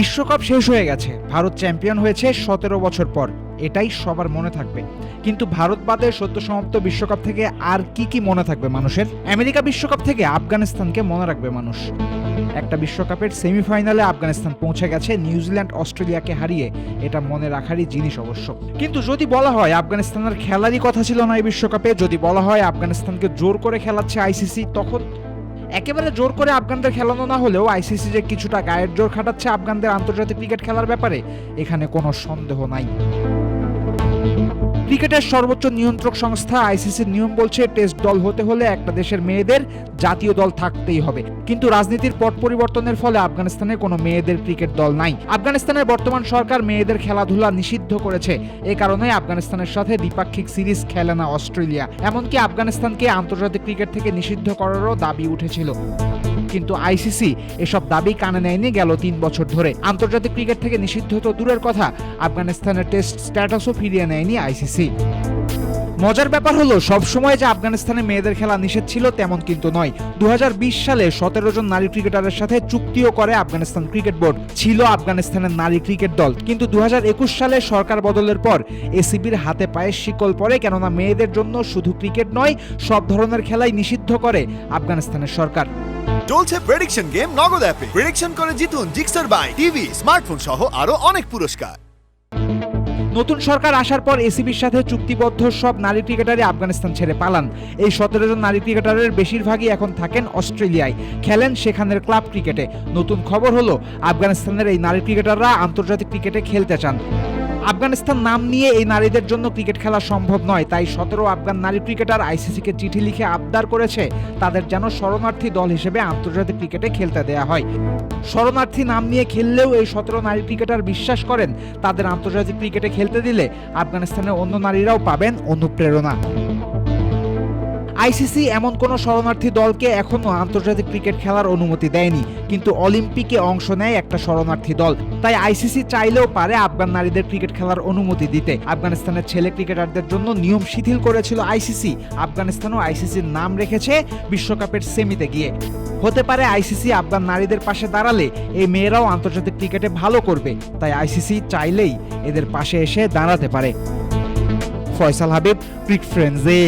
বিশ্বকাপ শেষ হয়ে গেছে। ভারত চ্যাম্পিয়ন হয়েছে সতেরো বছর পর। এটাই সবার মনে থাকবে। কিন্তু ভারত বাদে সদ্য সমাপ্ত বিশ্বকাপ থেকে আর কি কি মনে থাকবে মানুষের? আমেরিকা বিশ্বকাপ থেকে আফগানিস্তানকে মনে রাখবে মানুষ। একটা বিশ্বকাপের সেমিফাইনালে আফগানিস্তান পৌঁছে গেছে, নিউজিল্যান্ড অস্ট্রেলিয়াকে হারিয়ে। এটা মনে রাখারই জিনিস অবশ্য। কিন্তু যদি বলা হয় আফগানিস্তানের খেলারই কথা ছিল না এই বিশ্বকাপে, যদি বলা হয় আফগানিস্তানকে জোর করে খেলাচ্ছে আইসিসি, তখন একেবারে জোর করে আফগানদের খেলানো না হলেও আইসিসি যে কিছুটা গায়ের জোর খাটাচ্ছে আফগানদের আন্তর্জাতিক ক্রিকেট খেলার ব্যাপারে, এখানে কোনো সন্দেহ নাই। ক্রিকেটের সর্বোচ্চ নিয়ন্ত্রক সংস্থা আইসিসির নিয়ম বলছে, টেস্ট দল হতে হলে একটা দেশের মেয়েদের জাতীয় দল থাকতেই হবে। কিন্তু রাজনীতির পট পরিবর্তনের ফলে আফগানিস্তানে কোনো মেয়েদের ক্রিকেট দল নাই। আফগানিস্তানের বর্তমান সরকার মেয়েদের খেলাধুলা নিষিদ্ধ করেছে। এ কারণে আফগানিস্তানের সাথে দ্বিপাক্ষিক সিরিজ খেলে না অস্ট্রেলিয়া। এমনকি আফগানিস্তানকে আন্তর্জাতিক ক্রিকেট থেকে নিষিদ্ধ করারও দাবি উঠেছিল। কিন্তু আইসিসি এসব দাবি কানে নেয়নি গেল তিন বছর ধরে। আন্তর্জাতিক ক্রিকেট থেকে নিষিদ্ধ তো দূরের কথা, আফগানিস্তানের টেস্ট স্ট্যাটাসও ফিরিয়ে নেয়নি আইসিসি। মজার ব্যাপার হলো সবসময় যে আফগানিস্তানে মেয়েদের খেলা নিষেধ ছিল তেমন কিন্তু নয়। দু সালে সতেরো জন নারী ক্রিকেটারের সাথে চুক্তিও করে আফগানিস্তান ক্রিকেট বোর্ড। ছিল আফগানিস্তানের নারী ক্রিকেট দল, কিন্তু দু হাজার একুশ সালে সরকার বদলের পর এসিবির হাতে পায়ে শিকল পড়ে, কেননা মেয়েদের জন্য শুধু ক্রিকেট নয়, সব ধরনের খেলাই নিষিদ্ধ করে আফগানিস্তানের সরকার। চলছে প্রেডিকশন গেম নগদ অ্যাপে প্রেডিকশন করে জিতুন জিক্সার বাই টিভি স্মার্টফোন সহ আরও অনেক পুরস্কার। নতুন সরকার আসার পর এসিবির সাথে চুক্তিবদ্ধ সব নারী ক্রিকেটারই আফগানিস্তান ছেড়ে পালান। এই সতেরো জন নারী ক্রিকেটারের বেশিরভাগই এখন থাকেন অস্ট্রেলিয়ায়। খেলেন সেখানের ক্লাব ক্রিকেটে। নতুন খবর হলো, আফগানিস্তানের এই নারী ক্রিকেটাররা আন্তর্জাতিক ক্রিকেটে খেলতে চান। আফগানিস্তান নাম নিয়ে এই নারীদের জন্য ক্রিকেট খেলা সম্ভব নয়। তাই সতেরো আফগান নারী ক্রিকেটার আইসিসিকে চিঠি লিখে আবদার করেছে, তাদের যেন শরণার্থী দল হিসেবে আন্তর্জাতিক ক্রিকেটে খেলতে দেয়া হয়। শরণার্থী নাম নিয়ে খেললেও এই সতেরো নারী ক্রিকেটার বিশ্বাস করেন, তাদের আন্তর্জাতিক ক্রিকেটে খেলতে দিলে আফগানিস্তানের অন্য নারীরাও পাবেন অনুপ্রেরণা। আইসিসি এমন কোনো শরণার্থী দলকে এখনও আন্তর্জাতিক ক্রিকেট খেলার অনুমতি দেয়নি, কিন্তু অলিম্পিকে অংশ নেয় একটা শরণার্থী দল। তাই আইসিসি চাইলেও পারে আফগান নারীদের ক্রিকেট খেলার অনুমতি দিতে। আফগানিস্তানের ছেলে ক্রিকেটারদের জন্য নিয়ম শিথিল করেছিল আইসিসি। আফগানিস্তানও আইসিসির নাম রেখেছে বিশ্বকাপের সেমিতে গিয়ে। হতে পারে আইসিসি আফগান নারীদের পাশে দাঁড়ালে এই মেয়েরাও আন্তর্জাতিক ক্রিকেটে ভালো করবে। তাই আইসিসি চাইলেই এদের পাশে এসে দাঁড়াতে পারে। ফয়সাল হাবিব, ক্রিক ফ্রেন্ডসে।